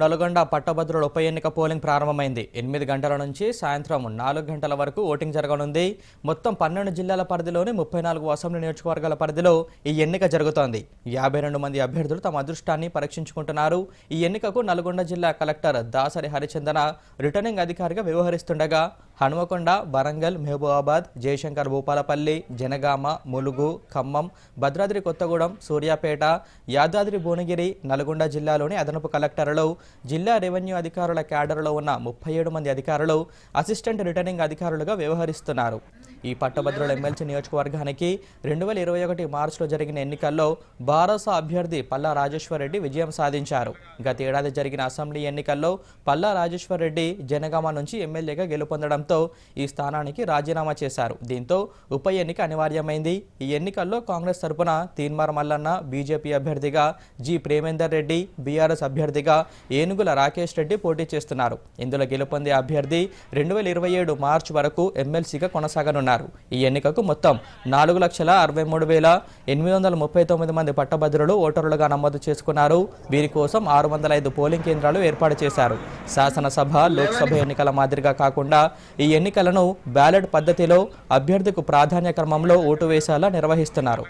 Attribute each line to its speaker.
Speaker 1: నల్గొండ పట్టభద్రుల ఉప ఎన్నిక పోలింగ్ ప్రారంభమైంది. ఎనిమిది గంటల నుంచి సాయంత్రం నాలుగు గంటల వరకు ఓటింగ్ జరగనుంది. మొత్తం పన్నెండు జిల్లాల పరిధిలోని ముప్పై నాలుగు అసెంబ్లీ నియోజకవర్గాల పరిధిలో ఈ ఎన్నిక జరుగుతోంది. యాభై రెండు మంది అభ్యర్థులు తమ అదృష్టాన్ని పరీక్షించుకుంటున్నారు. ఈ ఎన్నికకు నల్గొండ జిల్లా కలెక్టర్ దాసరి హరిచందన రిటర్నింగ్ అధికారిగా వ్యవహరిస్తుండగా హనుమకొండ వరంగల్ మహబూబాబాద్ జయశంకర్ భూపాలపల్లి జనగామ ములుగు ఖమ్మం భద్రాద్రి కొత్తగూడెం సూర్యాపేట యాదాద్రి భువనగిరి నల్గొండ జిల్లాలోని అదనపు కలెక్టర్లు జిల్లా రెవెన్యూ అధికారుల క్యాడర్లో ఉన్న ముప్పై ఏడు మంది అధికారులు అసిస్టెంట్ రిటర్నింగ్ అధికారులుగా వ్యవహరిస్తున్నారు. ఈ పట్టభద్రుల ఎమ్మెల్సీ నియోజకవర్గానికి రెండు వేల ఇరవై ఒకటి మార్చిలో జరిగిన ఎన్నికల్లో బారసా అభ్యర్థి పల్లా రాజేశ్వర్ రెడ్డి విజయం సాధించారు. గత ఏడాది జరిగిన అసెంబ్లీ ఎన్నికల్లో పల్లా రాజేశ్వర్ రెడ్డి జనగామ నుంచి ఎమ్మెల్యేగా గెలుపొందడంతో ఈ స్థానానికి రాజీనామా చేశారు. దీంతో ఉప ఎన్నిక అనివార్యమైంది. ఈ ఎన్నికల్లో కాంగ్రెస్ తరపున తీన్మార్ మల్లన్న బీజేపీ అభ్యర్థిగా జి ప్రేమేందర్ రెడ్డి బీఆర్ఎస్ అభ్యర్థిగా ఏనుగుల రాకేష్ రెడ్డి పోటీ చేస్తున్నారు. ఇందులో గెలుపొందే అభ్యర్థి రెండు వేల ఇరవై ఏడు మార్చి వరకు ఎమ్మెల్సీగా కొనసాగనున్నారు. ఈ ఎన్నికకు మొత్తం నాలుగు లక్షల అరవై మూడు వేల ఎనిమిది వందల ముప్పై తొమ్మిది మంది పట్టభద్రులు ఓటర్లుగా నమోదు చేసుకున్నారు. వీరి కోసం ఆరు వందల ఐదు పోలింగ్ కేంద్రాలు ఏర్పాటు చేశారు. శాసనసభ లోక్సభ ఎన్నికల మాదిరిగా కాకుండా ఈ ఎన్నికలను బ్యాలెట్ పద్ధతిలో అభ్యర్థికు ప్రాధాన్య క్రమంలో ఓటు వేసేలా నిర్వహిస్తున్నారు.